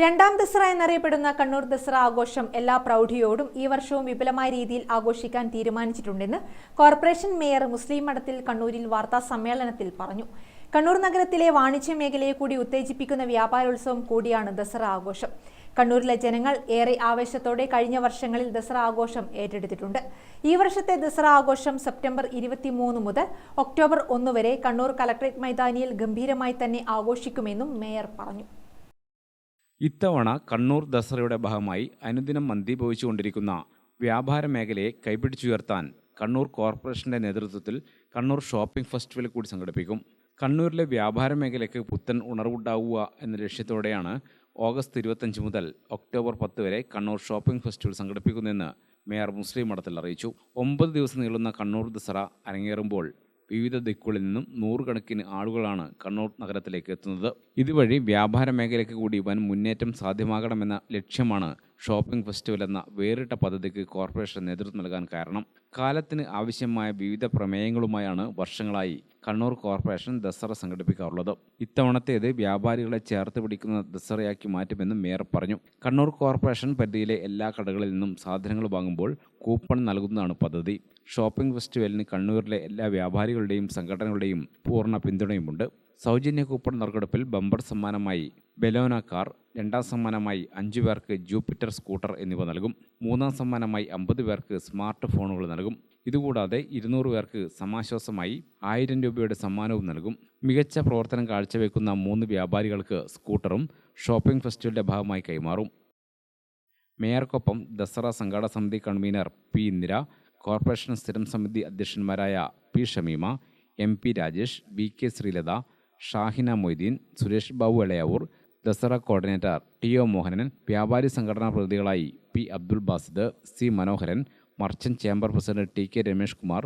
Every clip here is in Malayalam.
രണ്ടാം ദസറ എന്നറിയപ്പെടുന്ന കണ്ണൂർ ദസറ ആഘോഷം എല്ലാ പ്രൗഢിയോടും ഈ വർഷവും വിപുലമായ രീതിയിൽ ആഘോഷിക്കാൻ തീരുമാനിച്ചിട്ടുണ്ടെന്ന് കോർപ്പറേഷൻ മേയർ മുസ്ലിം മഠത്തിൽ കണ്ണൂരിൽ വാർത്താ സമ്മേളനത്തിൽ പറഞ്ഞു. കണ്ണൂർ നഗരത്തിലെ വാണിജ്യ മേഖലയെ കൂടി ഉത്തേജിപ്പിക്കുന്ന വ്യാപാരോത്സവം കൂടിയാണ് ദസറ ആഘോഷം. കണ്ണൂരിലെ ജനങ്ങൾ ഏറെ ആവേശത്തോടെ കഴിഞ്ഞ വർഷങ്ങളിൽ ദസറ ആഘോഷം ഏറ്റെടുത്തിട്ടുണ്ട്. ഈ വർഷത്തെ ദസറ ആഘോഷം സെപ്റ്റംബർ ഇരുപത്തിമൂന്ന് മുതൽ ഒക്ടോബർ ഒന്ന് വരെ കണ്ണൂർ കലക്ടറേറ്റ് മൈതാനിയിൽ ഗംഭീരമായി തന്നെ ആഘോഷിക്കുമെന്നും മേയർ പറഞ്ഞു. ഇത്തവണ കണ്ണൂർ ദസറയുടെ ഭാഗമായി അനുദിനം മന്ദീഭവിച്ചുകൊണ്ടിരിക്കുന്ന വ്യാപാര മേഖലയെ കൈപിടിച്ചുയർത്താൻ കണ്ണൂർ കോർപ്പറേഷന്റെ നേതൃത്വത്തിൽ കണ്ണൂർ ഷോപ്പിംഗ് ഫെസ്റ്റിവൽ കൂടി സംഘടിപ്പിക്കും. കണ്ണൂരിലെ വ്യാപാര മേഖലയ്ക്ക് പുത്തൻ ഉണർവുണ്ടാവുക എന്ന ലക്ഷ്യത്തോടെയാണ് ഓഗസ്റ്റ് ഇരുപത്തഞ്ച് മുതൽ ഒക്ടോബർ പത്ത് വരെ കണ്ണൂർ ഷോപ്പിംഗ് ഫെസ്റ്റിവൽ സംഘടിപ്പിക്കുന്നതെന്ന് മേയർ മുസ്ലിം മഠത്തിൽ അറിയിച്ചു. ഒമ്പത് ദിവസം നീളുന്ന കണ്ണൂർ ദസറ അരങ്ങേറുമ്പോൾ വിവിധ ദിക്കുകളിൽ നിന്നും നൂറുകണക്കിന് ആളുകളാണ് കണ്ണൂർ നഗരത്തിലേക്ക് എത്തുന്നത്. ഇതുവഴി വ്യാപാര മേഖലയ്ക്ക് കൂടി വൻ മുന്നേറ്റം സാധ്യമാകണമെന്ന ലക്ഷ്യമാണ് ഷോപ്പിംഗ് ഫെസ്റ്റിവൽ എന്ന വേറിട്ട പദ്ധതിക്ക് കോർപ്പറേഷൻ നേതൃത്വം നൽകാൻ കാരണം കാലത്തിന് ആവശ്യമായ വിവിധ പ്രമേയങ്ങളുമായാണ് വർഷങ്ങളായി കണ്ണൂർ കോർപ്പറേഷൻ ദസറ സംഘടിപ്പിക്കാറുള്ളത്. ഇത്തവണത്തേത് വ്യാപാരികളെ ചേർത്ത് പിടിക്കുന്ന ദസറയാക്കി മാറ്റുമെന്നും മേയർ പറഞ്ഞു. കണ്ണൂർ കോർപ്പറേഷൻ പരിധിയിലെ എല്ലാ കടകളിൽ നിന്നും സാധനങ്ങൾ വാങ്ങുമ്പോൾ കൂപ്പൺ നൽകുന്നതാണ് പദ്ധതി. ഷോപ്പിംഗ് ഫെസ്റ്റിവലിന് കണ്ണൂരിലെ എല്ലാ വ്യാപാരികളുടെയും സംഘടനകളുടെയും പൂർണ പിന്തുണയുമുണ്ട്. സൗജന്യ കൂപ്പൺ നറുക്കെടുപ്പിൽ ബമ്പർ സമ്മാനമായി ബെലോന കാർ രണ്ടാം സമ്മാനമായി അഞ്ചു പേർക്ക് ജൂപ്പിറ്റർ സ്കൂട്ടർ എന്നിവ നൽകും. മൂന്നാം സമ്മാനമായി അമ്പത് പേർക്ക് സ്മാർട്ട് ഫോണുകൾ നൽകും. ഇതുകൂടാതെ ഇരുന്നൂറ് പേർക്ക് സമാശ്വാസമായി ആയിരം രൂപയുടെ സമ്മാനവും നൽകും. മികച്ച പ്രവർത്തനം കാഴ്ചവെക്കുന്ന മൂന്ന് വ്യാപാരികൾക്ക് സ്കൂട്ടറും ഷോപ്പിംഗ് ഫെസ്റ്റിവലിന്റെ ഭാഗമായി കൈമാറും. മേയർക്കൊപ്പം ദസറ സംഘാടക സമിതി കൺവീനർ പി ഇന്ദിര കോർപ്പറേഷൻ സ്ഥിരം സമിതി അധ്യക്ഷന്മാരായ P Shameema M P Rajesh V K Sreelatha Shahina Moideen Suresh Babu Elayavoor Dasara coordinator T O Mohanan വ്യാപാരി സംഘടനാ പ്രതിനിധികളായി P Abdul Basith C Manoharan merchant chamber president T K Ramesh Kumar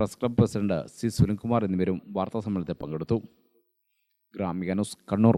press club president C Sunilkumar എന്നിവരും വാർത്താസമ്മേളനത്തിൽ പങ്കെടുത്തു. ഗ്രാമിക ന്യൂസ് കണ്ണൂർ.